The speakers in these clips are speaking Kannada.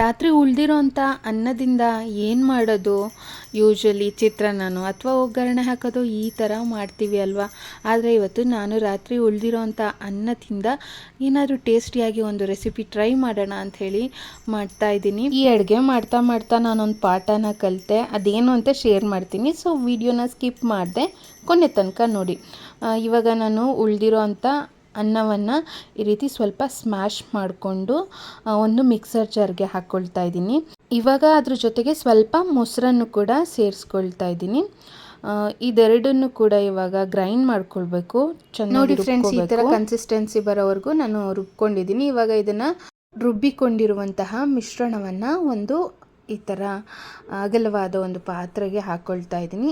ರಾತ್ರಿ ಉಳಿದಿರೋಂಥ ಅನ್ನದಿಂದ ಏನು ಮಾಡೋದು? ಯೂಶ್ವಲಿ ಚಿತ್ರಾನ್ನನೋ ಅಥವಾ ಒಗ್ಗರಣೆ ಹಾಕೋದು ಈ ಥರ ಮಾಡ್ತೀವಿ ಅಲ್ವಾ? ಆದರೆ ಇವತ್ತು ನಾನು ರಾತ್ರಿ ಉಳಿದಿರೋಂಥ ಅನ್ನದಿಂದ ಏನಾದರೂ ಟೇಸ್ಟಿಯಾಗಿ ಒಂದು ರೆಸಿಪಿ ಟ್ರೈ ಮಾಡೋಣ ಅಂಥೇಳಿ ಮಾಡ್ತಾ ಇದ್ದೀನಿ. ಈ ಅಡುಗೆ ಮಾಡ್ತಾ ಮಾಡ್ತಾ ನಾನೊಂದು ಪಾಠನ ಕಲಿತೆ. ಅದೇನು ಅಂತ ಶೇರ್ ಮಾಡ್ತೀನಿ. ಸೊ ವಿಡಿಯೋನ ಸ್ಕಿಪ್ ಮಾಡಿದೆ ಕೊನೆ ತನಕ ನೋಡಿ. ಇವಾಗ ನಾನು ಉಳಿದಿರೋ ಅಂಥ ಅನ್ನವನ್ನು ಈ ರೀತಿ ಸ್ವಲ್ಪ ಸ್ಮ್ಯಾಶ್ ಮಾಡಿಕೊಂಡು ಒಂದು ಮಿಕ್ಸರ್ ಜಾರ್ಗೆ ಹಾಕ್ಕೊಳ್ತಾ ಇದ್ದೀನಿ. ಇವಾಗ ಅದ್ರ ಜೊತೆಗೆ ಸ್ವಲ್ಪ ಮೊಸರನ್ನು ಕೂಡ ಸೇರಿಸ್ಕೊಳ್ತಾ ಇದ್ದೀನಿ. ಇದೆರಡನ್ನು ಕೂಡ ಇವಾಗ ಗ್ರೈಂಡ್ ಮಾಡ್ಕೊಳ್ಬೇಕು. ನೋಡಿ ಫ್ರೆಂಡ್ಸ್ ಈ ಥರ ಕನ್ಸಿಸ್ಟೆನ್ಸಿ ಬರೋವರೆಗೂ ನಾನು ರುಬ್ಕೊಂಡಿದ್ದೀನಿ. ಇವಾಗ ಇದನ್ನು ರುಬ್ಬಿಕೊಂಡಿರುವಂತಹ ಮಿಶ್ರಣವನ್ನು ಒಂದು ಈ ಥರ ಅಗಲವಾದ ಒಂದು ಪಾತ್ರೆಗೆ ಹಾಕ್ಕೊಳ್ತಾ ಇದ್ದೀನಿ.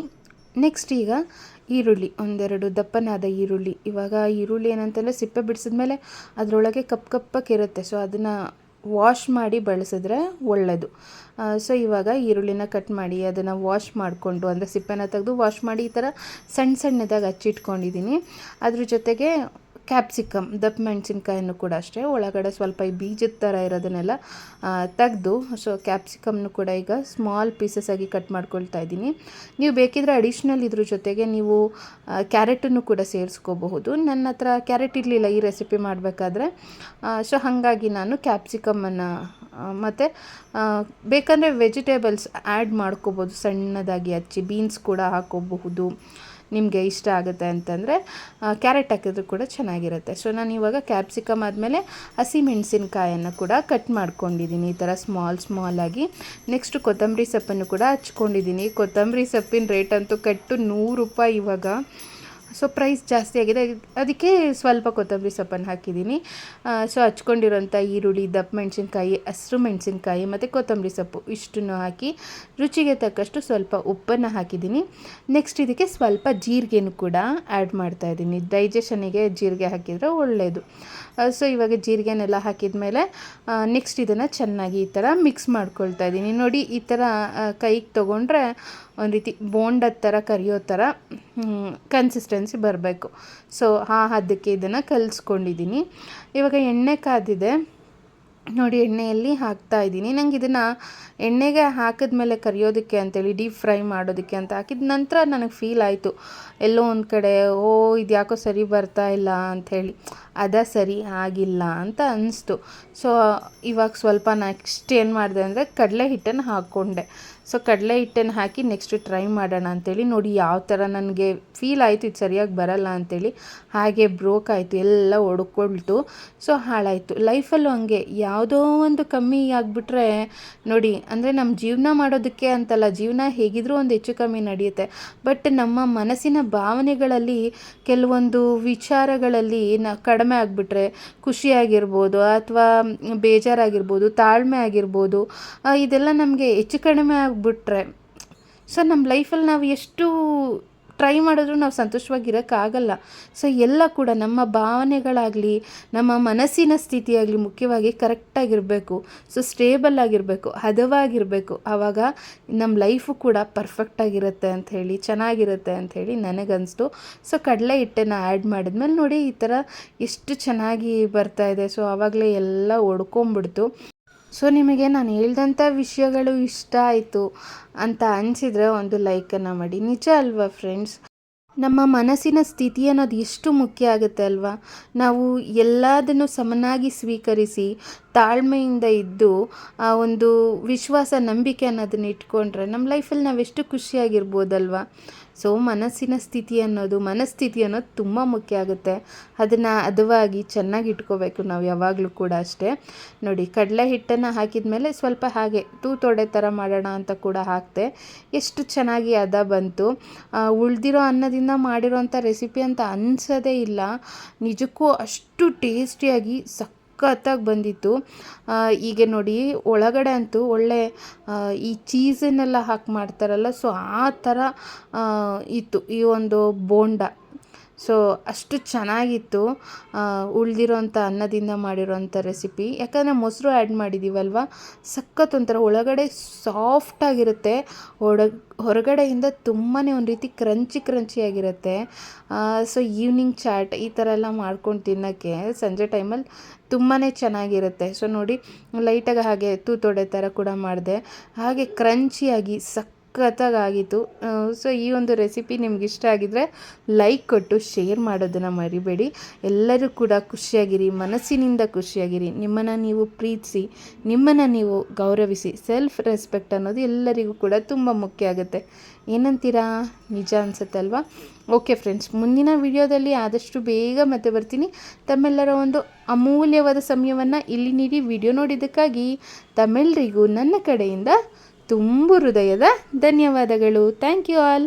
ನೆಕ್ಸ್ಟ್ ಈಗ ಈರುಳ್ಳಿ, ಒಂದೆರಡು ದಪ್ಪನಾದ ಈರುಳ್ಳಿ. ಇವಾಗ ಈರುಳ್ಳಿ ಏನಂತಂದರೆ ಸಿಪ್ಪೆ ಬಿಡಿಸಿದ್ಮೇಲೆ ಅದರೊಳಗೆ ಕಪ್ ಕಪ್ಪಕ್ಕಿರುತ್ತೆ ಸೊ ಅದನ್ನು ವಾಶ್ ಮಾಡಿ ಬಳಸಿದ್ರೆ ಒಳ್ಳೆಯದು ಸೊ ಇವಾಗ ಈರುಳ್ಳಿನ ಕಟ್ ಮಾಡಿ ಅದನ್ನು ವಾಶ್ ಮಾಡಿಕೊಂಡು, ಅಂದರೆ ಸಿಪ್ಪೆನ ತೆಗೆದು ವಾಶ್ ಮಾಡಿ ಈ ಥರ ಸಣ್ಣ ಸಣ್ಣದಾಗಿ ಹಚ್ಚಿಟ್ಕೊಂಡಿದ್ದೀನಿ ಅದ್ರ ಜೊತೆಗೆ ಕ್ಯಾಪ್ಸಿಕಮ್, ದಪ್ಪ ಮೆಣಸಿನ್ಕಾಯನ್ನು ಕೂಡ ಅಷ್ಟೇ. ಒಳಗಡೆ ಸ್ವಲ್ಪ ಈ ಬೀಜದ ಥರ ಇರೋದನ್ನೆಲ್ಲ ತೆಗೆದು ಸೊ ಕ್ಯಾಪ್ಸಿಕಮ್ನು ಕೂಡ ಈಗ ಸ್ಮಾಲ್ ಪೀಸಸ್ ಆಗಿ ಕಟ್ ಮಾಡ್ಕೊಳ್ತಾ ಇದ್ದೀನಿ. ನೀವು ಬೇಕಿದ್ರೆ ಅಡಿಷ್ನಲ್ ಇದ್ರ ಜೊತೆಗೆ ನೀವು ಕ್ಯಾರೆಟನ್ನು ಕೂಡ ಸೇರಿಸ್ಕೋಬಹುದು. ನನ್ನ ಹತ್ರ ಕ್ಯಾರೆಟ್ ಇರಲಿಲ್ಲ, ಈ ರೆಸಿಪಿ ಮಾಡಬೇಕಾದ್ರೆ. ಸೊ ಹಾಗಾಗಿ ನಾನು ಕ್ಯಾಪ್ಸಿಕಮನ್ನು ಮತ್ತು ಬೇಕಂದರೆ ವೆಜಿಟೇಬಲ್ಸ್ ಆ್ಯಡ್ ಮಾಡ್ಕೋಬೋದು ಸಣ್ಣದಾಗಿ ಹಚ್ಚಿ ಬೀನ್ಸ್ ಕೂಡ ಹಾಕೋಬಹುದು. ನಿಮಗೆ ಇಷ್ಟ ಆಗುತ್ತೆ ಅಂತಂದರೆ ಕ್ಯಾರೆಟ್ ಹಾಕಿದ್ರು ಕೂಡ ಚೆನ್ನಾಗಿರುತ್ತೆ. ಸೊ ನಾನು ಇವಾಗ ಕ್ಯಾಪ್ಸಿಕಮ್ ಆದಮೇಲೆ ಹಸಿ ಮೆಣಸಿನ್ಕಾಯನ್ನು ಕೂಡ ಕಟ್ ಮಾಡ್ಕೊಂಡಿದ್ದೀನಿ ಈ ಥರ ಸ್ಮಾಲ್ ಸ್ಮಾಲ್ ಆಗಿ. ನೆಕ್ಸ್ಟ್ ಕೊತ್ತಂಬರಿ ಸೊಪ್ಪನ್ನು ಕೂಡ ಹಚ್ಕೊಂಡಿದ್ದೀನಿ ಕೊತ್ತಂಬರಿ ಸೊಪ್ಪಿನ ರೇಟ್ ಅಂತೂ ಕಟ್ಟು ನೂರು ರೂಪಾಯಿ ಇವಾಗ. ಸೊ ಪ್ರೈಸ್ ಜಾಸ್ತಿ ಆಗಿದೆ. ಅದಕ್ಕೆ ಸ್ವಲ್ಪ ಕೊತ್ತಂಬರಿ ಸೊಪ್ಪನ್ನು ಹಾಕಿದ್ದೀನಿ. ಸೊ ಹಚ್ಕೊಂಡಿರೋಂಥ ಈರುಳ್ಳಿ, ದಪ್ಪ ಮೆಣಸಿನ್ಕಾಯಿ, ಹಸಿರು ಮೆಣಸಿನ್ಕಾಯಿ ಮತ್ತು ಕೊತ್ತಂಬರಿ ಸೊಪ್ಪು ಇಷ್ಟನ್ನು ಹಾಕಿ ರುಚಿಗೆ ತಕ್ಕಷ್ಟು ಸ್ವಲ್ಪ ಉಪ್ಪನ್ನು ಹಾಕಿದ್ದೀನಿ. ನೆಕ್ಸ್ಟ್ ಇದಕ್ಕೆ ಸ್ವಲ್ಪ ಜೀರಿಗೆನೂ ಕೂಡ ಆ್ಯಡ್ ಮಾಡ್ತಾ ಇದ್ದೀನಿ. ಡೈಜೆಷನಿಗೆ ಜೀರಿಗೆ ಹಾಕಿದರೆ ಒಳ್ಳೆಯದು ಸೊ ಇವಾಗ ಜೀರಿಗೆನೆಲ್ಲ ಹಾಕಿದ ಮೇಲೆ ನೆಕ್ಸ್ಟ್ ಇದನ್ನು ಚೆನ್ನಾಗಿ ಈ ಥರ ಮಿಕ್ಸ್ ಮಾಡ್ಕೊಳ್ತಾ ಇದ್ದೀನಿ. ನೋಡಿ, ಈ ಥರ ಕೈಗೆ ತೊಗೊಂಡ್ರೆ ಒಂದು ರೀತಿ ಬೋಂಡದ ಥರ ಕರಿಯೋ ಥರ ಕನ್ಸಿಸ್ಟೆನ್ಸಿ ಬರಬೇಕು. ಸೊ ಆ ಹದಕ್ಕೆ ಇದನ್ನು ಕಲಿಸ್ಕೊಂಡಿದ್ದೀನಿ ಇವಾಗ ಎಣ್ಣೆ ಕಾದಿದೆ. ನೋಡಿ, ಎಣ್ಣೆಯಲ್ಲಿ ಹಾಕ್ತಾ ಇದ್ದೀನಿ ನಂಗೆ ಇದನ್ನು ಎಣ್ಣೆಗೆ ಹಾಕಿದ್ಮೇಲೆ ಕರಿಯೋದಕ್ಕೆ ಅಂತೇಳಿ ಡೀಪ್ ಫ್ರೈ ಮಾಡೋದಕ್ಕೆ ಅಂತ ಹಾಕಿದ ನಂತರ ನನಗೆ ಫೀಲ್ ಆಯಿತು. ಎಲ್ಲೋ ಒಂದು ಕಡೆ, ಓ ಇದು ಯಾಕೋ ಸರಿ ಬರ್ತಾ ಇಲ್ಲ ಅಂಥೇಳಿ ಅದ ಸರಿ ಆಗಿಲ್ಲ ಅಂತ ಅನಿಸ್ತು. ಸೊ ಇವಾಗ ಸ್ವಲ್ಪ ನೆಕ್ಸ್ಟ್ ಏನು ಮಾಡಿದೆ ಅಂದರೆ ಕಡಲೆ ಹಿಟ್ಟನ್ನು ಹಾಕ್ಕೊಂಡೆ. ಸೊ ಕಡಲೆ ಹಿಟ್ಟನ್ನು ಹಾಕಿ ನೆಕ್ಸ್ಟ್ ಟ್ರೈ ಮಾಡೋಣ ಅಂತೇಳಿ. ನೋಡಿ ಯಾವ ಥರ ನನಗೆ ಫೀಲ್ ಆಯಿತು, ಇದು ಸರಿಯಾಗಿ ಬರಲ್ಲ ಅಂತೇಳಿ. ಹಾಗೆ ಬ್ರೋಕ್ ಆಯಿತು, ಎಲ್ಲ ಒಡ್ಕೊಳ್ತು. ಸೊ ಹಾಳಾಯಿತು. ಲೈಫಲ್ಲೂ ಹಂಗೆ. ಯಾವುದೋ ಒಂದು ಕಮ್ಮಿ ಆಗಿಬಿಟ್ರೆ, ನೋಡಿ, ಅಂದರೆ ನಮ್ಮ ಜೀವನ ಮಾಡೋದಕ್ಕೆ ಅಂತಲ್ಲ, ಜೀವನ ಹೇಗಿದ್ರೂ ಒಂದು ಹೆಚ್ಚು ಕಮ್ಮಿ ನಡೆಯುತ್ತೆ. ಬಟ್ ನಮ್ಮ ಮನಸ್ಸಿನ ಭಾವನೆಗಳಲ್ಲಿ ಕೆಲವೊಂದು ವಿಚಾರಗಳಲ್ಲಿ ನ ಕಡಿಮೆ ಆಗಿಬಿಟ್ರೆ, ಖುಷಿಯಾಗಿರ್ಬೋದು ಅಥವಾ ಬೇಜಾರಾಗಿರ್ಬೋದು, ತಾಳ್ಮೆ ಆಗಿರ್ಬೋದು ಇದೆಲ್ಲ ನಮಗೆ ಹೆಚ್ಚು ಕಡಿಮೆ ಆಗಿಬಿಟ್ರೆ ಸೊ ನಮ್ಮ ಲೈಫಲ್ಲಿ ನಾವು ಎಷ್ಟು ಟ್ರೈ ಮಾಡಿದ್ರೂ ನಾವು ಸಂತೋಷವಾಗಿರೋಕ್ಕಾಗಲ್ಲ. ಸೊ ಎಲ್ಲ ಕೂಡ ನಮ್ಮ ಭಾವನೆಗಳಾಗಲಿ, ನಮ್ಮ ಮನಸ್ಸಿನ ಸ್ಥಿತಿಯಾಗಲಿ ಮುಖ್ಯವಾಗಿ ಕರೆಕ್ಟಾಗಿರಬೇಕು ಸೊ ಸ್ಟೇಬಲ್ ಆಗಿರಬೇಕು, ಹದವಾಗಿರಬೇಕು. ಆವಾಗ ನಮ್ಮ ಲೈಫು ಕೂಡ ಪರ್ಫೆಕ್ಟಾಗಿರುತ್ತೆ ಅಂಥೇಳಿ ಚೆನ್ನಾಗಿರುತ್ತೆ ಅಂಥೇಳಿ ನನಗನ್ನಿಸ್ತು ಸೊ ಕಡಲೆ ಹಿಟ್ಟನ್ನು ಆ್ಯಡ್ ಮಾಡಿದ್ಮೇಲೆ ನೋಡಿ ಈ ಥರ ಎಷ್ಟು ಚೆನ್ನಾಗಿ ಬರ್ತಾ ಇದೆ. ಸೊ ಆವಾಗಲೇ ಎಲ್ಲ ಒಡ್ಕೊಂಬಿಡ್ತು. ಸೊ ನಿಮಗೆ ನಾನು ಹೇಳ್ದಂಥ ವಿಷಯಗಳು ಇಷ್ಟ ಆಯಿತು ಅಂತ ಅನಿಸಿದರೆ ಒಂದು ಲೈಕನ್ನು ಮಾಡಿ. ನಿಜ ಅಲ್ವಾ ಫ್ರೆಂಡ್ಸ್ ನಮ್ಮ ಮನಸ್ಸಿನ ಸ್ಥಿತಿ ಅನ್ನೋದು ಎಷ್ಟು ಮುಖ್ಯ ಆಗುತ್ತೆ ಅಲ್ವಾ? ನಾವು ಎಲ್ಲದನ್ನು ಸಮನಾಗಿ ಸ್ವೀಕರಿಸಿ ತಾಳ್ಮೆಯಿಂದ ಇದ್ದು, ಆ ಒಂದು ವಿಶ್ವಾಸ, ನಂಬಿಕೆ ಅನ್ನೋದನ್ನ ಇಟ್ಕೊಂಡ್ರೆ ನಮ್ಮ ಲೈಫಲ್ಲಿ ನಾವು ಎಷ್ಟು ಖುಷಿಯಾಗಿರ್ಬೋದಲ್ವಾ? ಸೊ ಮನಸ್ಸಿನ ಸ್ಥಿತಿ ಅನ್ನೋದು, ಮನಸ್ಥಿತಿ ಅನ್ನೋದು ತುಂಬ ಮುಖ್ಯ ಆಗುತ್ತೆ. ಅದನ್ನು ಹದವಾಗಿ ಚೆನ್ನಾಗಿ ಇಟ್ಕೋಬೇಕು ನಾವು ಯಾವಾಗಲೂ ಕೂಡ ಅಷ್ಟೇ. ನೋಡಿ, ಕಡಲೆ ಹಿಟ್ಟನ್ನು ಹಾಕಿದ ಮೇಲೆ ಸ್ವಲ್ಪ ಹಾಗೆ ತೂತೊಡೆ ಥರ ಮಾಡೋಣ ಅಂತ ಕೂಡ ಹಾಕಿದೆ, ಎಷ್ಟು ಚೆನ್ನಾಗಿ ಅದ ಬಂತು. ಉಳಿದಿರೋ ಅನ್ನದಿಂದ ಮಾಡಿರೋಂಥ ರೆಸಿಪಿ ಅಂತ ಅನ್ಸೋದೇ ಇಲ್ಲ. ನಿಜಕ್ಕೂ ಅಷ್ಟು ಟೇಸ್ಟಿಯಾಗಿ ಸಕ್ ಸಖತ್ತಾಗಿ ಬಂದಿತ್ತು. ಈಗ ನೋಡಿ, ಒಳಗಡೆ ಅಂತೂ ಒಳ್ಳೆ ಈ ಚೀಸನ್ನೆಲ್ಲ ಹಾಕಿ ಮಾಡ್ತಾರಲ್ಲ, ಸೊ ಆ ಥರ ಇತ್ತು ಈ ಒಂದು ಬೋಂಡ. ಸೊ, ಅಷ್ಟು ಚೆನ್ನಾಗಿತ್ತು ಉಳಿದಿರೋಂಥ ಅನ್ನದಿಂದ ಮಾಡಿರೋಂಥ ರೆಸಿಪಿ. ಯಾಕಂದರೆ ಮೊಸರು ಆ್ಯಡ್ ಮಾಡಿದ್ದೀವಲ್ವ ಸಖತ್ ಒಂಥರ ಒಳಗಡೆ ಸಾಫ್ಟಾಗಿರುತ್ತೆ ಒಡ, ಹೊರಗಡೆಯಿಂದ ತುಂಬಾ ಒಂದು ರೀತಿ ಕ್ರಂಚಿ ಕ್ರಂಚಿಯಾಗಿರುತ್ತೆ ಸೊ, ಈವ್ನಿಂಗ್ ಚಾಟ್ ಈ ಥರ ಎಲ್ಲ ಮಾಡ್ಕೊಂಡು ತಿನ್ನೋಕ್ಕೆ ಸಂಜೆ ಟೈಮಲ್ಲಿ ತುಂಬಾ ಚೆನ್ನಾಗಿರುತ್ತೆ. ಸೊ, ನೋಡಿ, ಲೈಟಾಗಿ ಹಾಗೆ ತೂತೊಡೆ ಥರ ಕೂಡ ಮಾಡಿದೆ. ಹಾಗೆ ಕ್ರಂಚಿಯಾಗಿ ಸಖತ್ತಾಗಿತ್ತು ಸೊ ಈ ಒಂದು ರೆಸಿಪಿ ನಿಮ್ಗೆ ಇಷ್ಟ ಆಗಿದ್ರೆ ಲೈಕ್ ಕೊಟ್ಟು ಶೇರ್ ಮಾಡೋದನ್ನು ಮರಿಬೇಡಿ. ಎಲ್ಲರೂ ಕೂಡ ಖುಷಿಯಾಗಿರಿ, ಮನಸ್ಸಿನಿಂದ ಖುಷಿಯಾಗಿರಿ. ನಿಮ್ಮನ್ನು ನೀವು ಪ್ರೀತಿಸಿ, ನಿಮ್ಮನ್ನು ನೀವು ಗೌರವಿಸಿ ಸೆಲ್ಫ್ ರೆಸ್ಪೆಕ್ಟ್ ಅನ್ನೋದು ಎಲ್ಲರಿಗೂ ಕೂಡ ತುಂಬ ಮುಖ್ಯ ಆಗುತ್ತೆ. ಏನಂತೀರಾ? ನಿಜ ಅನ್ಸುತ್ತಲ್ವಾ? ಓಕೆ ಫ್ರೆಂಡ್ಸ್ ಮುಂದಿನ ವಿಡಿಯೋದಲ್ಲಿ ಆದಷ್ಟು ಬೇಗ ಮತ್ತೆ ಬರ್ತೀನಿ. ತಮ್ಮೆಲ್ಲರ ಒಂದು ಅಮೂಲ್ಯವಾದ ಸಮಯವನ್ನು ಇಲ್ಲಿ ನೀಡಿ, ವಿಡಿಯೋ ನೋಡಿದ್ದಕ್ಕಾಗಿ ತಮ್ಮೆಲ್ಲರಿಗೂ ನನ್ನ ಕಡೆಯಿಂದ ತುಂಬು ಹೃದಯದ ಧನ್ಯವಾದಗಳು. Thank you all